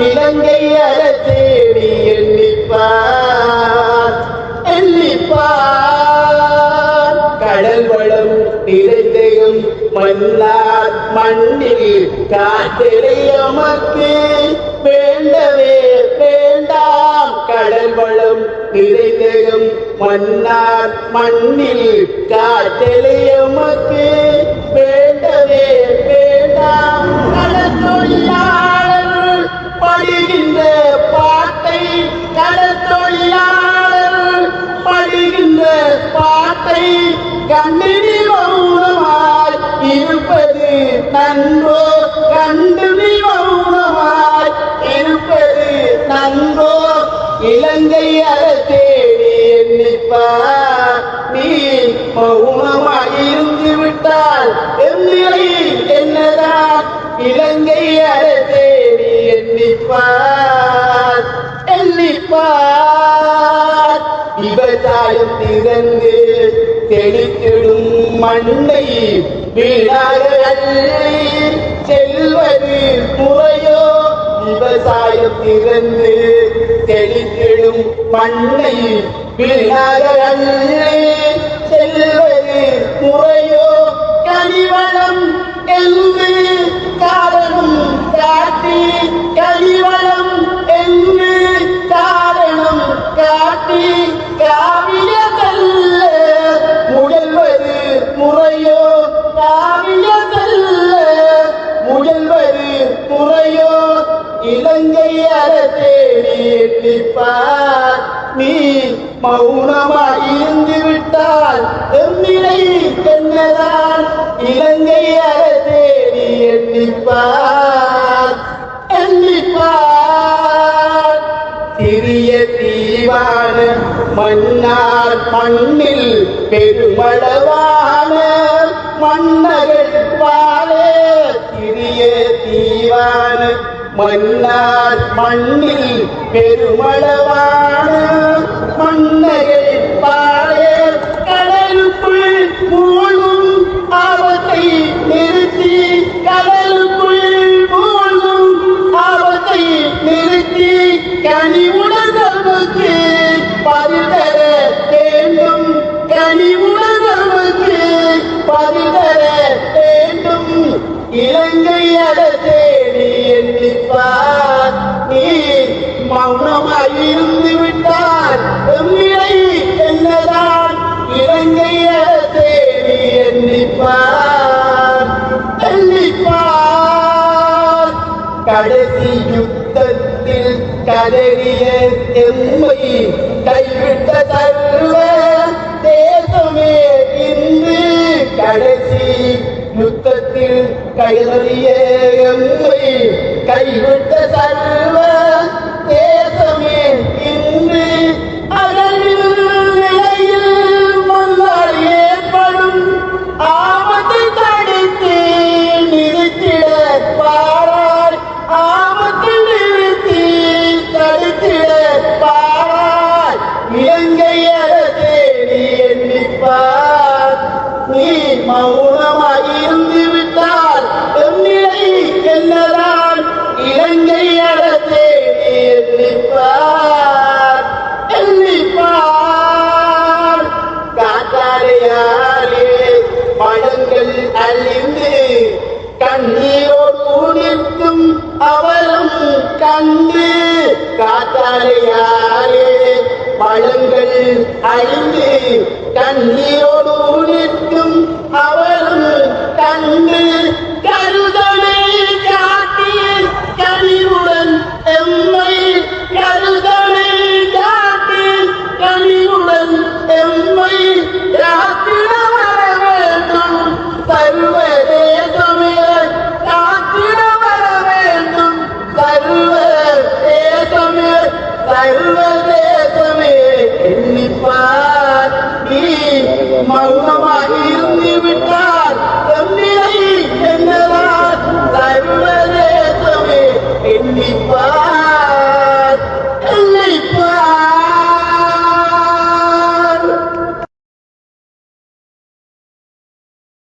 இலங்கை அரசேடி எண்ணிப்பார். எண்ணிப்பார். கடல் வளம் நிறைந்தையும் மன்னார் மண்ணில் காற்றிலே அமக்கு வேண்டவே வேண்டாம். கடல் வளம் நிறைந்தயும் மன்னார் மண்ணில் காற்றிலே அமக்கு வேண்டவே வேண்டாம். கண்ணினி மௌனமாய் இருப்பது நன்றோ கண்ணினி மௌனமாய் இருப்பது நன்றோ இலங்கை அரசேடி எண்ணிப்பார் நீ மௌனமாய் இருந்து விட்டால் எந்நிலை என்னதான்? இலங்கை அரசேடி எண்ணிப்பார் எண்ணிப்பார். விவசாயம் திறந்து தெளித்திடும் மண்ணை வீணாக செல்வது துறையோ விவசாயம் திறந்து தெளித்திடும் மண்ணை வீணாக செல்வது மௌனமாய் இருந்து விட்டால் எம்மிலை என்னதான் இலங்கை அரசேடி எண்ணிப்பார். எண்ணிப்பார். சிறிய தீவான மன்னார் மண்ணில் பெருமளவான மன்னர்கள் சிறிய தீவான மன்னார் மண்ணில் பெருமளவான எண்ணிப்பார் நீ மௌனமாய் இருந்து விட்டார் எம்மிலை என்னதான்? இலங்கைய தேடி எண்ணிப்பார். எண்ணிப்பார். கடைசி யுத்தத்தில் கதறிய எம்மை பழங்கள் அழிந்து கண்ணீரோடு நிற்கும் அவரும் கண்டு காத்தாரையாலே பழங்கள் அழிந்து கண்ணீரோடு நிற்கும் Allah.